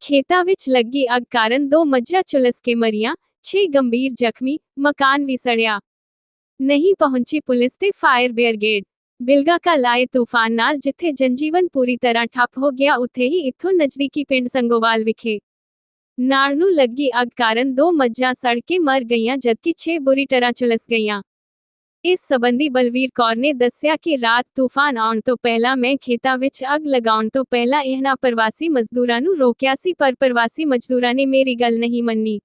ਖੇਤਾਂ ਵਿੱਚ ਲੱਗੀ ਅੱਗ ਕਾਰਨ ਦੋ ਮੱਝਾਂ ਝੁਲਸ ਕੇ ਮਰੀਆਂ 6 ਗੰਭੀਰ ਜ਼ਖਮੀ, ਮਕਾਨ ਵੀ ਸੜਿਆ। ਨਹੀਂ ਪਹੁੰਚੀ ਪੁਲਿਸ ਤੇ ਫਾਇਰ ਬ੍ਰਿਗੇਡ। ਬਿਲਗਾ ਕਾ ਲਾਏ ਤੂਫਾਨ ਨਾਲ ਜਿੱਥੇ ਜਨਜੀਵਨ ਪੂਰੀ ਤਰ੍ਹਾਂ ਠੱਪ ਹੋ ਗਿਆ, ਉੱਥੇ ਹੀ ਇੱਥੋਂ ਨਜ਼ਦੀਕੀ ਪਿੰਡ ਸੰਗੋਵਾਲ ਵਿਖੇ। ਨਾੜ ਨੂੰ ਲੱਗੀ ਅੱਗ ਕਾਰਨ ਦੋ ਮੱਝਾਂ ਸੜ ਕੇ ਮਰ ਗਈਆਂ, ਜਦਕਿ 6 ਬੁਰੀ ਤਰ੍ਹਾਂ ਝੁਲਸ ਗਈਆਂ। ਇਸ ਸਬੰਧੀ ਬਲਵੀਰ ਕੌਰ ਨੇ ਦੱਸਿਆ ਕਿ ਰਾਤ ਤੂਫਾਨ ਆਉਣ ਤੋਂ ਪਹਿਲਾਂ ਮੈਂ ਖੇਤਾਂ ਵਿੱਚ ਅੱਗ ਲਗਾਉਣ ਤੋਂ ਪਹਿਲਾਂ ਇਹਨਾਂ ਪ੍ਰਵਾਸੀ ਮਜ਼ਦੂਰਾਂ ਨੂੰ ਰੋਕਿਆ ਸੀ, ਪਰ ਪ੍ਰਵਾਸੀ ਮਜ਼ਦੂਰਾਂ ਨੇ ਮੇਰੀ ਗੱਲ ਨਹੀਂ ਮੰਨੀ।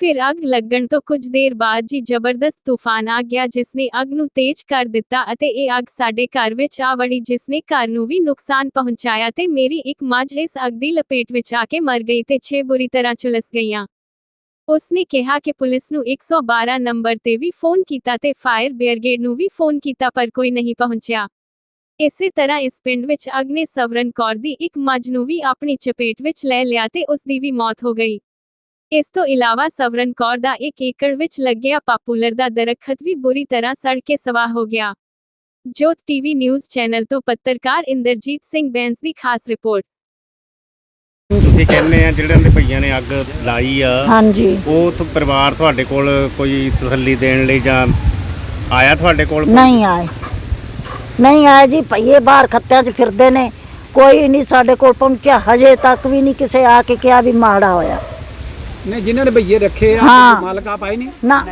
ਫਿਰ ਅੱਗ ਲੱਗਣ ਤੋਂ ਕੁਝ ਦੇਰ ਬਾਅਦ ਜੀ ਜ਼ਬਰਦਸਤ ਤੂਫਾਨ ਆ ਗਿਆ ਜਿਸ ਨੇ ਅੱਗ ਨੂੰ ਤੇਜ਼ ਕਰ ਦਿੱਤਾ ਅਤੇ ਇਹ ਅੱਗ ਸਾਡੇ ਘਰ ਵਿੱਚ ਆ ਵੜੀ ਜਿਸ ਨੇ ਘਰ ਨੂੰ ਵੀ ਨੁਕਸਾਨ ਪਹੁੰਚਾਇਆ ਤੇ ਮੇਰੀ ਇੱਕ ਮੱਝ ਇਸ ਅੱਗ ਦੀ ਲਪੇਟ ਵਿੱਚ ਆ ਕੇ ਮਰ ਗਈ ਤੇ 6 ਬੁਰੀ ਤਰ੍ਹਾਂ ਝੁਲਸ ਗਈਆਂ। ਉਸ ਨੇ ਕਿਹਾ ਕਿ ਪੁਲਿਸ ਨੂੰ 112 ਨੰਬਰ ਤੇ ਵੀ ਫੋਨ ਕੀਤਾ ਤੇ ਫਾਇਰ ਬ੍ਰਿਗੇਡ ਨੂੰ ਵੀ ਫੋਨ ਕੀਤਾ, ਪਰ ਕੋਈ ਨਹੀਂ ਪਹੁੰਚਿਆ। ਇਸੇ ਤਰ੍ਹਾਂ ਇਸ ਪਿੰਡ ਵਿੱਚ ਅੱਗ ਨੇ ਸਵਰਨ ਕੌਰ ਦੀ ਇੱਕ ਮੱਝ ਨੂੰ ਵੀ ਆਪਣੀ ਚਪੇਟ ਵਿੱਚ ਲੈ ਲਿਆ ਤੇ ਉਸ ਦੀ ਵੀ ਮੌਤ ਹੋ ਗਈ। ਇਸ ਤੋਂ ਇਲਾਵਾ ਸਵਰਨ ਕੌਰ ਦਾ ਇੱਕ ਏਕੜ ਵਿੱਚ ਲੱਗਿਆ ਪਾਪੂਲਰ ਦਾ ਦਰਖਤ ਵੀ ਬੁਰੀ ਤਰ੍ਹਾਂ ਸੜ ਕੇ ਸਵਾਹ ਹੋ ਗਿਆ। ਜੋਤ ਟੀਵੀ ਨਿਊਜ਼ ਚੈਨਲ ਤੋਂ ਪੱਤਰਕਾਰ ਇੰਦਰਜੀਤ ਸਿੰਘ ਬੈਂਸ ਦੀ ਖਾਸ ਰਿਪੋਰਟ। ਤੁਸੀਂ ਕਹਿੰਦੇ ਆ ਜਿਹੜਿਆਂ ਦੇ ਭਈਆਂ ਨੇ ਅੱਗ ਲਾਈ ਆ ਹਾਂਜੀ। ਉਹ ਤੋਂ ਪਰਿਵਾਰ ਤੁਹਾਡੇ ਕੋਲ ਕੋਈ ਤਸੱਲੀ ਦੇਣ ਲਈ ਜਾਂ ਆਇਆ ਤੁਹਾਡੇ ਕੋਲ? ਨਹੀਂ ਆਏ। ਨਹੀਂ ਆਏ ਜੀ ਪਈਏ ਬਾਹਰ ਖੱਤਿਆਂ 'ਚ ਫਿਰਦੇ ਨੇ। ਕੋਈ ਨਹੀਂ ਸਾਡੇ ਕੋਲ ਪਹੁੰਚਿਆ ਹਜੇ ਤੱਕ ਵੀ ਨਹੀਂ ਕਿਸੇ ਆ ਕੇ ਕਿਹਾ ਵੀ ਮਾੜਾ ਹੋਇਆ। ਨਹੀਂ ਜਿਨ੍ਹਾਂ ਨੇ ਭਈਏ ਰੱਖੇ ਆ ਹਾਂ। ਮਾਲਕ ਆਪ ਆਏ ਨਹੀਂ ਨਾ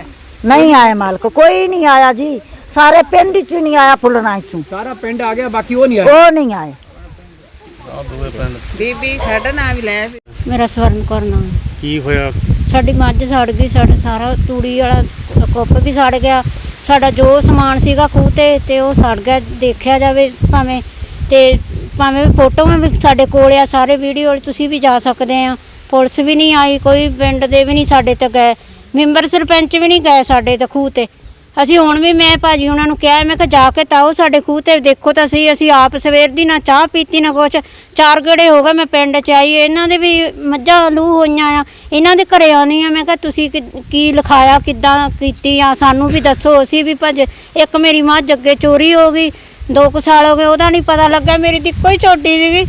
ਨਹੀਂ ਆਏ ਮਾਲਕ ਕੋਈ ਨਹੀਂ ਆਇਆ ਜੀ। ਸਾਰੇ ਪਿੰਡ 'ਚ ਨਹੀਂ ਆਇਆ ਫੁੱਲਣਾ 'ਚੋਂ ਸਾਰਾ ਪਿੰਡ ਆ ਗਿਆ ਬਾਕੀ ਉਹ ਨਹੀਂ ਆਏ? ਉਹ ਨਹੀਂ ਆਏ। ਬੀਬੀ ਸਾਡਾ ਨਾਂ ਵੀ ਲੈ ਮੇਰਾ ਸਵਰਨ ਕੌਰ ਨਾਮ ਹੈ। ਕੀ ਹੋਇਆ? ਸਾਡੀ ਮੱਝ ਸੜ ਗਈ ਸਾਡਾ ਸਾਰਾ ਤੂੜੀ ਵਾਲਾ ਕੁੱਪ ਵੀ ਸੜ ਗਿਆ। ਸਾਡਾ ਜੋ ਸਮਾਨ ਸੀਗਾ ਖੂਹ ਤੇ ਤੇ ਉਹ ਸੜ ਗਿਆ। ਦੇਖਿਆ ਜਾਵੇ ਭਾਵੇਂ ਤੇ ਭਾਵੇਂ ਫੋਟੋਆਂ ਵੀ ਸਾਡੇ ਕੋਲ ਆ ਸਾਰੇ ਵੀਡੀਓ ਤੁਸੀਂ ਵੀ ਜਾ ਸਕਦੇ ਆ। ਪੁਲਿਸ ਵੀ ਨਹੀਂ ਆਈ ਕੋਈ ਪਿੰਡ ਦੇ ਵੀ ਨਹੀਂ ਸਾਡੇ ਤੇ ਗਏ। ਮੈਂਬਰ ਸਰਪੰਚ ਵੀ ਨਹੀਂ ਗਏ ਸਾਡੇ ਤੇ ਖੂਹ ਤੇ ਅਸੀਂ ਹੁਣ ਵੀ ਮੈਂ ਭਾਜੀ ਉਹਨਾਂ ਨੂੰ ਕਿਹਾ, ਮੈਂ ਕਿਹਾ ਜਾ ਕੇ ਤਾਓ ਸਾਡੇ ਖੂਹ ਤੇ, ਦੇਖੋ ਤਾਂ ਸਹੀ, ਅਸੀਂ ਆਪ ਸਵੇਰ ਦੀ ਨਾ ਚਾਹ ਪੀਤੀ ਨਾ ਕੁਛ। ਚਾਰ ਗੇੜੇ ਹੋ ਗਏ ਮੈਂ ਪਿੰਡ ਚ ਆਈ, ਇਹਨਾਂ ਦੇ ਵੀ ਮੱਝਾਂ ਲੂ ਹੋਈਆਂ ਆ, ਇਹਨਾਂ ਦੇ ਘਰੇ ਆਉਣੀ ਆ ਮੈਂ ਕਿਹਾ ਤੁਸੀਂ ਕਿ- ਕੀ ਲਿਖਾਇਆ, ਕਿੱਦਾਂ ਕੀਤੀ ਆ, ਸਾਨੂੰ ਵੀ ਦੱਸੋ, ਅਸੀਂ ਵੀ ਭੱਜ, ਇੱਕ ਮੇਰੀ ਮਾਂ ਜੱਗੇ ਚੋਰੀ ਹੋ ਗਈ, ਦੋ ਕੁ ਸਾਲ ਹੋ ਗਏ, ਉਹਦਾ ਨਹੀਂ ਪਤਾ ਲੱਗਾ, ਮੇਰੀ ਦੀ ਕੋਈ ਛੋਟੀ ਸੀਗੀ।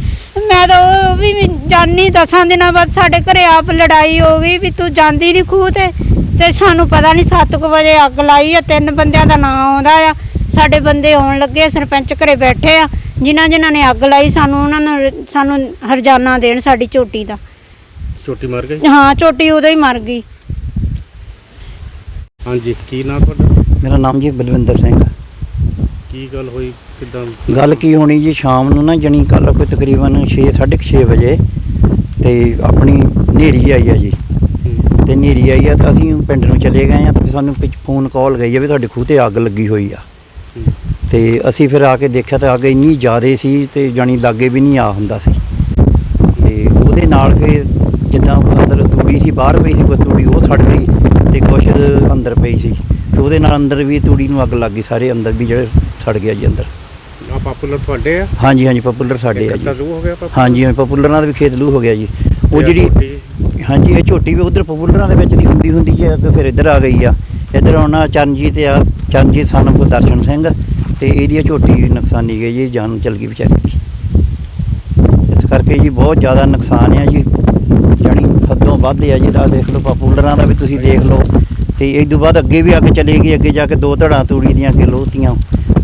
ਮੈਂ ਤਾਂ ਉਹ ਵੀ ਜਾਨੀ ਦਸਾਂ ਦਿਨਾਂ ਬਾਅਦ ਸਾਡੇ ਘਰੇ ਆਪ ਲੜਾਈ ਹੋ ਗਈ ਵੀ ਤੂੰ ਜਾਂਦੀ ਨਹੀਂ ਖੂਹ ਤੇ। ਤੇ ਸਾਨੂੰ ਪਤਾ ਨਹੀਂ 7 ਵਜੇ ਅੱਗ ਲਾਈ ਆ ਤਿੰਨ ਬੰਦਿਆਂ ਦਾ ਨਾਂ ਆਉਂਦਾ ਆ। ਸਾਡੇ ਬੰਦੇ ਆਉਣ ਲੱਗੇ ਸਰਪੰਚ ਘਰੇ ਬੈਠੇ ਆ। ਜਿਨ੍ਹਾਂ ਜਿਨ੍ਹਾਂ ਨੇ ਅੱਗ ਲਾਈ ਸਾਨੂੰ ਉਹਨਾਂ ਨੂੰ ਸਾਨੂੰ ਹਰਜਾਨਾ ਦੇਣ ਸਾਡੀ ਝੋਟੀ ਦਾ। ਛੋਟੀ ਮਰ ਗਈ? ਹਾਂ ਝੋਟੀ ਉਦੋਂ ਹੀ ਮਰ ਗਈ। ਹਾਂਜੀ ਕੀ ਨਾਂ ਤੁਹਾਡਾ? ਮੇਰਾ ਨਾਮ ਜੀ ਬਲਵਿੰਦਰ ਸਿੰਘ ਕੀ ਗੱਲ ਹੋਈ? ਕਿਦਾਂ? ਗੱਲ ਕੀ ਹੋਣੀ ਜੀ ਸ਼ਾਮ ਨੂੰ ਨਾ ਜਣੀ ਕੱਲ ਕੋਈ ਤਕਰੀਬਨ 6 6:30 ਵਜੇ ਤੇ ਆਪਣੀ ਨੇਰੀ ਆਈ ਆ ਜੀ। ਤੇ ਨੇਰੀ ਆਈ ਆ ਤਾਂ ਅਸੀਂ ਪਿੰਡ ਨੂੰ ਚਲੇ ਗਏ ਆ ਤੇ ਸਾਨੂੰ ਪਿੱਛ ਫੋਨ ਕਾਲ ਗਈ ਆ ਵੀ ਤੁਹਾਡੇ ਖੂਹ ਤੇ ਅੱਗ ਲੱਗੀ ਹੋਈ ਆ। ਤੇ ਅਸੀਂ ਫਿਰ ਆ ਕੇ ਦੇਖਿਆ ਤਾਂ ਅੱਗ ਇੰਨੀ ਜ਼ਿਆਦੇ ਸੀ ਤੇ ਜਾਣੀ ਲਾਗੇ ਵੀ ਨਹੀਂ ਆ ਹੁੰਦਾ ਸੀ। ਤੇ ਉਹਦੇ ਨਾਲ ਫਿਰ ਜਿੱਦਾਂ ਅੰਦਰ ਤੂੜੀ ਸੀ ਬਾਹਰ ਪਈ ਸੀ ਕੋਈ ਤੂੜੀ ਉਹ ਸੜ ਗਈ ਤੇ ਕੁਛ ਅੰਦਰ ਪਈ ਸੀ। ਤੇ ਉਹਦੇ ਨਾਲ ਅੰਦਰ ਵੀ ਤੂੜੀ ਨੂੰ ਅੱਗ ਲੱਗ ਗਈ ਸਾਰੇ ਅੰਦਰ ਵੀ ਜਿਹੜੇ ਸੜ ਗਿਆ ਜੀ ਅੰਦਰ। ਆ ਪਾਪੂਲਰ ਤੁਹਾਡੇ ਆ? ਹਾਂਜੀ ਹਾਂਜੀ ਪਪੂਲਰ ਸਾਡੇ ਆ ਜੀ। ਰੂ ਹੋ ਗਿਆ ਪਾਪੂਲਰ ਹਾਂਜੀ ਹਾਂਜੀ ਪਪੂਲਰਾਂ ਦਾ ਵੀ ਖੇਤ ਲੂ ਹੋ ਗਿਆ ਜੀ। ਉਹ ਜਿਹੜੀ? ਹਾਂਜੀ, ਇਹ ਝੋਟੀ ਵੀ ਉਧਰ ਪਪੂਲਰਾਂ ਦੇ ਵਿੱਚ ਦੀ ਹੁੰਦੀ ਹੁੰਦੀ ਹੈ ਤੇ ਫਿਰ ਇੱਧਰ ਆ ਗਈ ਆ। ਇੱਧਰ ਆਉਣਾ ਚਰਨਜੀਤ ਆ, ਚਰਨਜੀਤ ਸਾਨੂੰ ਕੋ ਦਰਸ਼ਨ ਸਿੰਘ ਤੇ ਇਹਦੀ ਝੋਟੀ ਨੁਕਸਾਨੀ ਗਈ ਜੀ, ਜਾਨ ਚਲ ਗਈ ਵਿਚਾਰੀ ਦੀ। ਇਸ ਕਰਕੇ ਜੀ ਬਹੁਤ ਜ਼ਿਆਦਾ ਨੁਕਸਾਨ ਆ ਜੀ। ਜਾਣੀ ਹੱਦੋਂ ਵੱਧ ਆ ਜੀ ਦਾ ਦੇਖ ਲਓ ਪਪੂਲਰਾਂ ਦਾ ਵੀ ਤੁਸੀਂ ਦੇਖ ਲਓ। ਤੇ ਇਸ ਤੋਂ ਬਾਅਦ ਅੱਗੇ ਵੀ ਅੱਗ ਚਲੇ ਗਈ, ਅੱਗੇ ਜਾ ਕੇ ਦੋ ਧੜਾਂ ਤੂੜੀ ਦੀਆਂ ਅੱਗੇ ਲੋਹਤੀਆਂ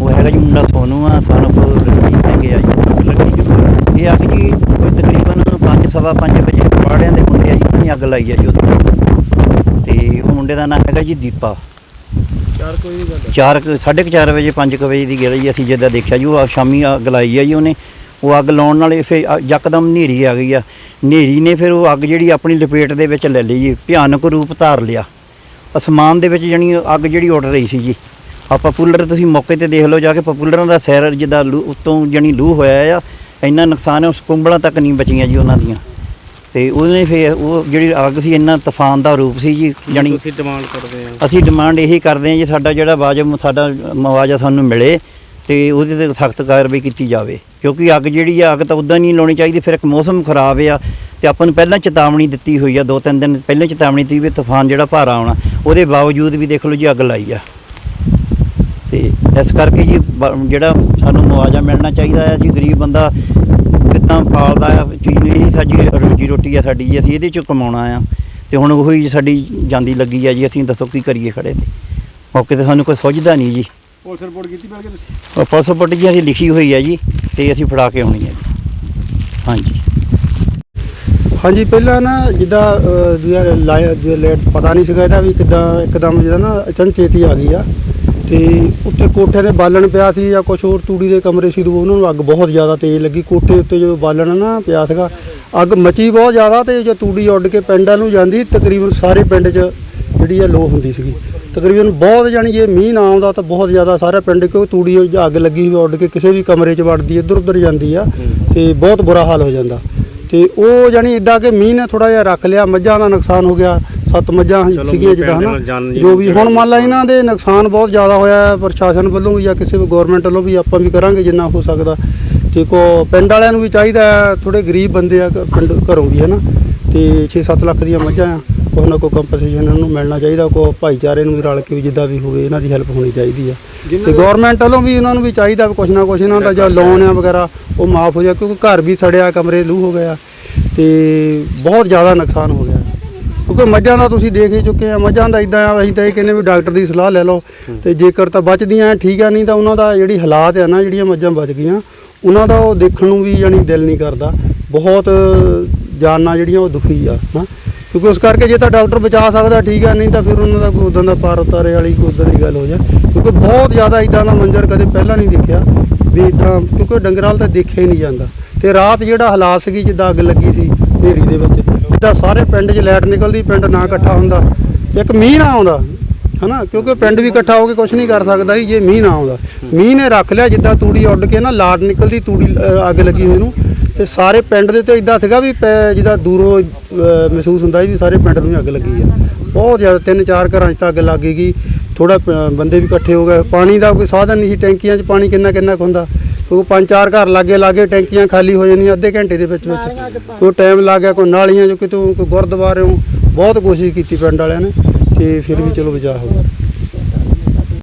ਉਹ ਹੈਗਾ ਜੀ ਮੁੰਡਾ ਸੋਨੂ ਆ, ਸਾਨੂੰ ਰਣਜੀਤ ਸਿੰਘ ਆ ਜੀ। ਇਹ ਅੱਗ ਜੀ ਤਕਰੀਬਨ ਸਵਾ 5 ਵਜੇ ਵਾੜਿਆਂ ਦੇ ਮੁੰਡੇ ਆ ਜੀ ਉਹਨਾਂ ਨੇ ਅੱਗ ਲਾਈ ਆ ਜੀ ਉਹਦੇ ਤੇ ਉਹ ਮੁੰਡੇ ਦਾ ਨਾਮ ਹੈਗਾ ਜੀ ਦੀਪਾ। ਚਾਰ ਕੋਈ ਨਹੀਂ ਗੱਲ 4 4:30 ਵਜੇ 5 ਵਜੇ ਦੀ ਗੱਲ ਜੀ ਅਸੀਂ ਜਿੱਦਾਂ ਦੇਖਿਆ ਜੀ ਉਹ ਸ਼ਾਮੀ ਅੱਗ ਲਾਈ ਆ ਜੀ ਉਹਨੇ। ਉਹ ਅੱਗ ਲਾਉਣ ਨਾਲੇ ਫਿਰ ਅ- ਯਕਦਮ ਹਨੇਰੀ ਆ ਗਈ ਆ। ਹਨੇਰੀ ਨੇ ਫਿਰ ਉਹ ਅੱਗ ਜਿਹੜੀ ਆਪਣੀ ਲਪੇਟ ਦੇ ਵਿੱਚ ਲੈ ਲਈ ਜੀ ਭਿਆਨਕ ਰੂਪ ਧਾਰ ਲਿਆ। ਅਸਮਾਨ ਦੇ ਵਿੱਚ ਜਣੀ ਅੱਗ ਜਿਹੜੀ ਉੱਡ ਰਹੀ ਸੀ ਜੀ। ਆ ਪਪੂਲਰ ਤੁਸੀਂ ਮੌਕੇ ਤੇ ਦੇਖ ਲਓ ਜਾ ਕੇ ਪਪੂਲਰਾਂ ਦਾ ਸੈਰ ਜਿੱਦਾਂ ਉੱਤੋਂ ਜਣੀ ਲੂ ਹੋਇਆ ਆ ਇੰਨਾ ਨੁਕਸਾਨ ਹੈ ਉਸ ਕੁੰਬਲਾਂ ਤੱਕ ਨਹੀਂ ਬਚੀਆਂ ਜੀ ਉਹਨਾਂ ਦੀਆਂ। ਤੇ ਉਹਨੇ ਫਿਰ ਉਹ ਜਿਹੜੀ ਅੱਗ ਸੀ ਇੰਨਾ ਤੂਫਾਨ ਦਾ ਰੂਪ ਸੀ ਜੀ ਜਣੀ ਤੁਸੀਂ ਡਿਮਾਂਡ ਕਰਦੇ ਆ ਅਸੀਂ ਡਿਮਾਂਡ ਇਹੀ ਕਰਦੇ ਹਾਂ ਜੀ ਸਾਡਾ ਜਿਹੜਾ ਵਾਜਬ ਸਾਡਾ ਮੁਆਵਜ਼ਾ ਸਾਨੂੰ ਮਿਲੇ ਤੇ ਉਹਦੇ ਤੇ ਸਖਤ ਕਾਰਵਾਈ ਕੀਤੀ ਜਾਵੇ। ਕਿਉਂਕਿ ਅੱਗ ਜਿਹੜੀ ਆ ਅੱਗ ਤਾਂ ਉਦਾਂ ਨਹੀਂ ਲਾਉਣੀ ਚਾਹੀਦੀ ਫਿਰ ਇੱਕ ਮੌਸਮ ਖਰਾਬ ਆ ਤੇ ਆਪਾਂ ਨੂੰ ਪਹਿਲਾਂ ਚੇਤਾਵਨੀ ਦਿੱਤੀ ਹੋਈ ਆ ਦੋ ਤਿੰਨ ਦਿਨ ਪਹਿਲਾਂ ਚੇਤਾਵਨੀ ਦਿੱਤੀ ਵੀ ਤੂਫਾਨ ਜਿਹੜਾ ਭਾਰਾ ਆਉਣਾ ਉਹਦੇ ਬਾਵਜੂਦ ਵੀ ਦੇਖ ਲਓ ਜੀ ਅੱਗ ਲਾਈ ਆ। ਤੇ ਇਸ ਕਰਕੇ ਜੀ ਜਿਹੜਾ ਸਾਨੂੰ ਮੁਆਵਜ਼ਾ ਮਿਲਣਾ ਚਾਹੀਦਾ ਹੈ। ਜੀ ਗਰੀਬ ਬੰਦਾ ਕਿੱਦਾਂ ਪਾਲਦਾ ਆ ਚੀਜ਼ ਨੂੰ ਇਹੀ ਸਾਡੀ ਰੋਜੀ ਰੋਟੀ ਆ ਸਾਡੀ ਜੀ ਅਸੀਂ ਇਹਦੇ ਚੋਂ ਕਮਾਉਣਾ ਆ। ਤੇ ਹੁਣ ਉਹੀ ਸਾਡੀ ਜਾਂਦੀ ਲੱਗੀ ਆ ਜੀ ਅਸੀਂ ਦੱਸੋ ਕੀ ਕਰੀਏ ਖੜੇ ਤੇ। ਮੌਕੇ ਤੇ ਸਾਨੂੰ ਕੋਈ ਸੁਝਦਾ ਨਹੀਂ ਜੀ। ਪੁਲਿਸ ਰਿਪੋਰਟ ਕੀਤੀ ਪਹਿਲਾਂ ਕਿ ਤੁਸੀਂ? ਉਹ ਪੁਲਿਸ ਰਿਪੋਰਟ ਜੀ ਅਸੀਂ ਲਿਖੀ ਹੋਈ ਹੈ ਜੀ ਤੇ ਅਸੀਂ ਫੜਾ ਕੇ ਆਉਣੀ ਹੈ ਜੀ। ਹਾਂਜੀ। ਹਾਂਜੀ ਪਹਿਲਾਂ ਨਾ ਜਿੱਦਾਂ ਦੂਜਾ ਲਾਇਆ ਪਤਾ ਨਹੀਂ ਸੀਗਾ ਇਹਦਾ ਵੀ ਕਿੱਦਾਂ ਇੱਕਦਮ ਜਿਹਦਾ ਨਾ ਅਚਨਚੇਤੀ ਆ ਗਈ ਆ। ਤੇ ਉੱਤੇ ਕੋਠੇ ਤੇ ਬਾਲਣ ਪਿਆ ਸੀ ਜਾਂ ਕੁਝ ਹੋਰ ਤੂੜੀ ਦੇ ਕਮਰੇ ਸੀ ਦੋ ਉਹਨਾਂ ਨੂੰ ਅੱਗ ਬਹੁਤ ਜ਼ਿਆਦਾ ਤੇਜ਼ ਲੱਗੀ। ਕੋਠੇ ਉੱਤੇ ਜਦੋਂ ਬਾਲਣ ਨਾ ਪਿਆ ਸੀਗਾ, ਅੱਗ ਮਚੀ ਬਹੁਤ ਜ਼ਿਆਦਾ ਤੇ ਜੇ ਤੂੜੀ ਉੱਡ ਕੇ ਪਿੰਡਾਂ ਨੂੰ ਜਾਂਦੀ, ਤਕਰੀਬਨ ਸਾਰੇ ਪਿੰਡ 'ਚ ਜਿਹੜੀ ਆ ਲੋ ਹੁੰਦੀ ਸੀਗੀ। ਤਕਰੀਬਨ ਬਹੁਤ ਜਾਣੀ ਜੇ ਮੀਂਹ ਨਾ ਆਉਂਦਾ ਤਾਂ ਬਹੁਤ ਜ਼ਿਆਦਾ ਸਾਰਾ ਪਿੰਡ ਕਿਉਂ ਤੂੜੀ ਉਹ 'ਚ ਅੱਗ ਲੱਗੀ ਹੋਈ ਉੱਡ ਕੇ ਕਿਸੇ ਵੀ ਕਮਰੇ 'ਚ ਵੜਦੀ ਇੱਧਰ ਉੱਧਰ ਜਾਂਦੀ ਆ ਤੇ ਬਹੁਤ ਬੁਰਾ ਹਾਲ ਹੋ ਜਾਂਦਾ। ਤੇ ਉਹ ਜਾਨੀ ਇਦਾਂ ਕਿ ਮੀਂਹ ਨੇ ਥੋੜਾ ਜਿਹਾ ਰੱਖ ਲਿਆ, ਮੱਝਾਂ ਦਾ ਨੁਕਸਾਨ ਹੋ ਗਿਆ ਸੱਤ ਮੱਝਾਂ ਸੀਗੀਆਂ ਪੈਣ ਹਨਾ ਜੋ ਵੀ ਹੁਣ ਮੰਨ ਲਾ ਇਹਨਾਂ ਦੇ ਨੁਕਸਾਨ ਬਹੁਤ ਜ਼ਿਆਦਾ ਹੋਇਆ ਹੈ ਪ੍ਰਸ਼ਾਸਨ ਵੱਲੋਂ ਵੀ ਜਾਂ ਕਿਸੇ ਵੀ ਗਵਰਨਮੈਂਟ ਵੱਲੋਂ ਵੀ ਆਪਾਂ ਵੀ ਕਰਾਂਗੇ ਜਿੰਨਾ ਹੋ ਸਕਦਾ। ਤੇ ਕੋ ਪਿੰਡ ਵਾਲਿਆਂ ਨੂੰ ਵੀ ਚਾਹੀਦਾ ਥੋੜੇ ਗਰੀਬ ਬੰਦੇ ਆ ਪਿੰਡ ਘਰੋਂ ਵੀ ਹਨਾ। ਤੇ 6-7 ਲੱਖ ਦੀਆਂ ਮੱਝਾਂ ਆ ਕੋਈ ਨਾ ਕੋਈ ਕੰਪਨਸੇਸ਼ਨ ਇਹਨਾਂ ਨੂੰ ਮਿਲਣਾ ਚਾਹੀਦਾ ਕੋ ਭਾਈਚਾਰੇ ਨੂੰ ਵੀ ਰਲ ਕੇ ਵੀ ਜਿੱਦਾਂ ਵੀ ਹੋਵੇ ਇਹਨਾਂ ਦੀ ਹੈਲਪ ਹੋਣੀ ਚਾਹੀਦੀ ਆ। ਤੇ ਗਵਰਨਮੈਂਟ ਵੱਲੋਂ ਵੀ ਇਹਨਾਂ ਨੂੰ ਵੀ ਚਾਹੀਦਾ ਵੀ ਕੁਛ ਨਾ ਕੁਛ ਇਹਨਾਂ ਦਾ ਜੋ ਲੋਨ ਆ ਵਗੈਰਾ ਉਹ ਮਾਫ ਹੋ ਜਾ ਕਿਉਂਕਿ ਘਰ ਵੀ ਸੜਿਆ ਕਮਰੇ ਲੂ ਹੋ ਗਿਆ ਤੇ ਬਹੁਤ ਜ਼ਿਆਦਾ ਨੁਕਸਾਨ ਹੋ ਗਿਆ। ਕਿਉਂਕਿ ਮੱਝਾਂ ਦਾ ਤੁਸੀਂ ਦੇਖ ਹੀ ਚੁੱਕੇ ਆ, ਮੱਝਾਂ ਦਾ ਇਦਾਂ ਆ, ਅਸੀਂ ਤਾਂ ਇਹ ਕਹਿੰਦੇ ਵੀ ਡਾਕਟਰ ਦੀ ਸਲਾਹ ਲੈ ਲਓ। ਤੇ ਜੇਕਰ ਤਾਂ ਬਚਦੀਆਂ, ਠੀਕ ਆ, ਨਹੀਂ ਤਾਂ ਉਹਨਾਂ ਦਾ ਜਿਹੜੀ ਹਾਲਾਤ ਆ ਨਾ, ਜਿਹੜੀਆਂ ਮੱਝਾਂ ਬਚ ਗਈਆਂ, ਉਹਨਾਂ ਦਾ ਉਹ ਦੇਖਣ ਨੂੰ ਵੀ ਯਾਨੀ ਦਿਲ ਨਹੀਂ ਕਰਦਾ। ਬਹੁਤ ਜਾਨਾਂ ਜਿਹੜੀਆਂ ਉਹ ਦੁਖੀ ਆ, ਹਾਂ। ਕਿਉਂਕਿ ਉਸ ਕਰਕੇ ਜੇ ਤਾਂ ਡਾਕਟਰ ਬਚਾ ਸਕਦਾ, ਠੀਕ ਆ, ਨਹੀਂ ਤਾਂ ਫਿਰ ਉਹਨਾਂ ਦਾ ਕੋਈ ਉਦਾਂ ਦਾ ਪਾਰ ਉਤਾਰੇ ਵਾਲੀ ਕੋਈ ਉਦਾਂ ਦੀ ਗੱਲ ਹੋ ਜਾ ਕਿਉਂਕਿ ਬਹੁਤ ਜ਼ਿਆਦਾ ਇਦਾਂ ਦਾ ਮੰਜ਼ਰ ਕਦੇ ਪਹਿਲਾਂ ਨਹੀਂ ਦੇਖਿਆ, ਵੀ ਇਦਾਂ ਕਿਉਂਕਿ ਡੰਗਰਾਂ ਵੱਲ ਤਾਂ ਦੇਖਿਆ ਹੀ ਨਹੀਂ ਜਾਂਦਾ। ਤੇ ਰਾਤ ਜਿਹੜਾ ਹਾਲਾਤ ਸੀਗੀ, ਜਿੱਦਾਂ ਅੱਗ ਲੱਗੀ ਸੀ, ਹਨੇਰੀ ਦੇ ਵਿੱਚ ਜਿੱਦਾਂ ਸਾਰੇ ਪਿੰਡ 'ਚ ਲਾਈਟ ਨਿਕਲਦੀ ਪਿੰਡ ਨਾ ਇਕੱਠਾ ਹੁੰਦਾ। ਇੱਕ ਮੀਂਹ ਨਾ ਆਉਂਦਾ ਹਨਾ? ਕਿਉਂਕਿ ਪਿੰਡ ਵੀ ਇਕੱਠਾ ਹੋ ਕੇ ਕੁਝ ਨਹੀਂ ਕਰ ਸਕਦਾ ਸੀ ਜੇ ਮੀਂਹ ਨਾ ਆਉਂਦਾ। ਮੀਂਹ ਨੇ ਰੱਖ ਲਿਆ ਜਿੱਦਾਂ ਤੂੜੀ ਉੱਡ ਕੇ ਨਾ ਲਾਟ ਨਿਕਲਦੀ ਤੂੜੀ ਅੱਗ ਲੱਗੀ ਹੋਈ ਨੂੰ। ਤੇ ਸਾਰੇ ਪਿੰਡ ਦੇ ਤੇ ਇਦਾਂ ਸੀਗਾ ਵੀ ਪੈ- ਜਿੱਦਾਂ ਦੂਰੋਂ ਅ, ਮਹਿਸੂਸ ਹੁੰਦਾ ਸੀ ਵੀ ਸਾਰੇ ਪਿੰਡ ਨੂੰ ਅੱਗ ਲੱਗੀ ਆ। ਬਹੁਤ ਜ਼ਿਆਦਾ ਤਿੰਨ ਚਾਰ ਘਰਾਂ 'ਚ ਤਾਂ ਅੱਗ ਲੱਗ ਗਈ। ਥੋੜਾ ਬੰਦੇ ਵੀ ਇਕੱਠੇ ਹੋ ਗਏ। ਪਾਣੀ ਦਾ ਕੋਈ ਸਾਧਨ ਨਹੀਂ ਸੀ ਟੈਂਕੀਆਂ 'ਚ ਪਾਣੀ ਕਿੰਨਾ ਕਿੰਨਾ ਕੁ ਹੁੰਦਾ। ਕਿਉਂਕਿ ਪੰਜ ਚਾਰ ਘਰ ਲਾਗੇ ਲਾਗੇ ਟੈਂਕੀਆਂ ਖਾਲੀ ਹੋ ਜਾਂਦੀਆਂ ਅੱਧੇ ਘੰਟੇ ਦੇ ਵਿੱਚ ਵਿੱਚ। ਕੋਈ ਟਾਈਮ ਲੱਗ ਗਿਆ ਕੋਈ ਨਾਲੀਆਂ 'ਚ ਕਿਤੋਂ ਕੋਈ ਗੁਰਦੁਆਰਿਓਂ ਬਹੁਤ ਕੋਸ਼ਿਸ਼ ਕੀਤੀ ਪਿੰਡ ਵਾਲਿਆਂ ਨੇ ਤੇ ਫਿਰ ਵੀ ਚਲੋ ਬਚਾਅ ਹੋ ਗਿਆ।